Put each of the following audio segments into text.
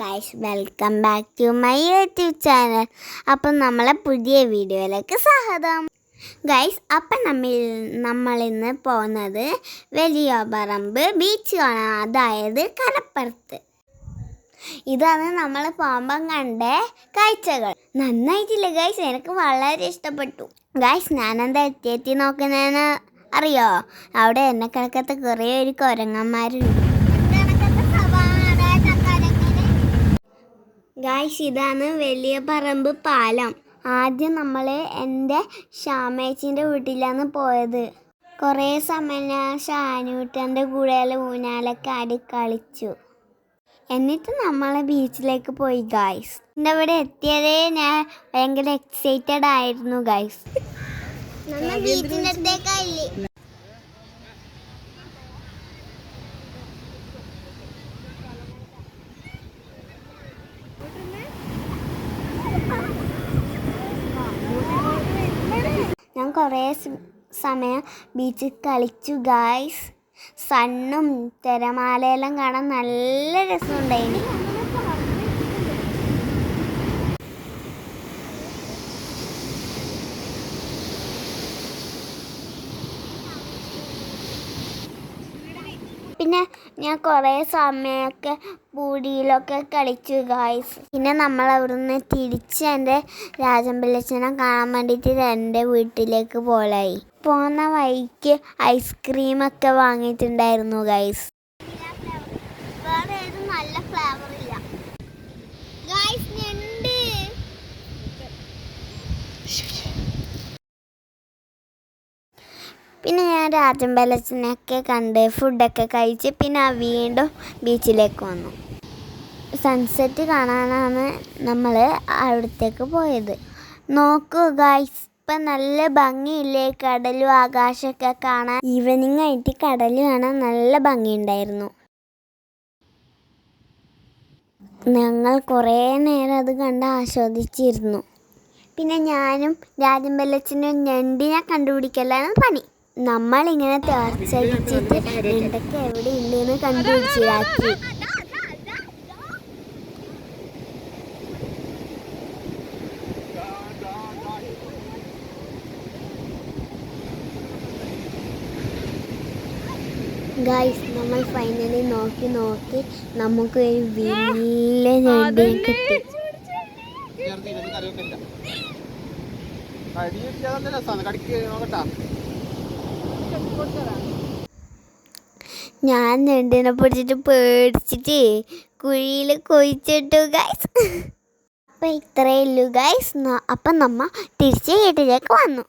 Guys welcome back to my YouTube channel അപ്പം നമ്മളെ പുതിയ വീഡിയോയിലേക്ക് സ്വാഗതം. ഗൈസ് അപ്പം നമ്മൾ നമ്മളിന്ന് പോകുന്നത് വലിയ പറമ്പ് ബീച്ച് കാണാം അതായത് കടപ്പുറത്ത് ഇതാണ് നമ്മൾ പോകുമ്പം കണ്ട കാഴ്ചകൾ. നന്നായിട്ടില്ല ഗൈസ് എനിക്ക് വളരെ ഇഷ്ടപ്പെട്ടു. ഗൈസ് ഞാനെന്താ എത്തി എത്തി നോക്കുന്നതെന്ന് അറിയോ? അവിടെ എന്നെ കിടക്കത്തെ കുറേ ഒരു കുരങ്ങന്മാരുണ്ട്. ഗായ്സ് ഇതാണ് വലിയ പറമ്പ് പാലം. ആദ്യം നമ്മൾ എന്റെ ഷാമേച്ചിന്റെ വീട്ടിലാണ് പോയത്. കുറേ സമയം ഞാൻ ഷാനൂട്ടന്റെ കൂടെ ഊഞ്ഞാലൊക്കെ ആടി കളിച്ചു. എന്നിട്ട് നമ്മൾ ബീച്ചിലേക്ക് പോയി ഗായ്സ്. എന്റെ അവിടെ എത്തിയതേ ഞാൻ ഭയങ്കര എക്സൈറ്റഡ് ആയിരുന്നു ഗായ്സ്. ബീച്ചിന്റെ അടുത്തേക്കായില്ലേ കുറേ സമയം ബീച്ചിൽ കളിച്ചു ഗായ്സ് സണ്ണും തിരമാലയെല്ലാം കാണാൻ നല്ല രസമുണ്ടായിന്. പിന്നെ ഞാൻ കുറേ സമയമൊക്കെ പൂടിയിലൊക്കെ കളിച്ചു ഗായ്സ് പിന്നെ നമ്മൾ അവിടുന്ന് തിരിച്ച് എന്റെ രാജമ്പലച്ചനെ കാണാൻ വേണ്ടിയിട്ട് എന്റെ വീട്ടിലേക്ക് പോലായി. പോകുന്ന വഴിക്ക് ഐസ്ക്രീമൊക്കെ വാങ്ങിയിട്ടുണ്ടായിരുന്നു ഗൈസ് പിന്നെ ഞാൻ രാജമ്പലച്ചനൊക്കെ കണ്ട് ഫുഡൊക്കെ കഴിച്ച് പിന്നെ വീണ്ടും ബീച്ചിലേക്ക് വന്നു. സൺസെറ്റ് കാണാനാണ് നമ്മൾ അവിടത്തേക്ക് പോയത്. നോക്കൂ ഗായ്സ് ഇപ്പം നല്ല ഭംഗിയില്ലേ? കടലും ആകാശമൊക്കെ കാണാൻ. ഈവനിങ് ആയിട്ട് കടൽ കാണാൻ നല്ല ഭംഗിയുണ്ടായിരുന്നു. ഞങ്ങൾ കുറേ നേരം അത് കണ്ട് ആസ്വദിച്ചിരുന്നു. പിന്നെ ഞാനും രാജമ്പലച്ചനും ഞണ്ടിനെ കണ്ടുപിടിക്കലാണ് പണി. നമ്മളിങ്ങനെ തേർച്ചടിച്ചിട്ട് എന്തൊക്കെ എവിടെ ഇല്ലെന്ന് കണ്ടുപിടിച്ചിരാക്കി ഗൈസ് നമ്മൾ ഫൈനലി നോക്കി നോക്കി നമുക്ക് ഒരു വലിയ കിട്ടി? ഞാൻ ഞണ്ടിനെ പിടിച്ചിട്ട് പേടിച്ചിട്ട് കുഴിയിൽ കൊയിച്ചിട്ടു ഗൈസ് അപ്പം ഇത്രയേ ഉള്ളൂ ഗൈസ് അപ്പം നമ്മ തിരിച്ച് വീട്ടിലേക്ക് വന്നു.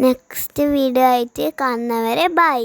നെക്സ്റ്റ് വീഡിയോ ആയിട്ട് കാണുന്നവരെ ബൈ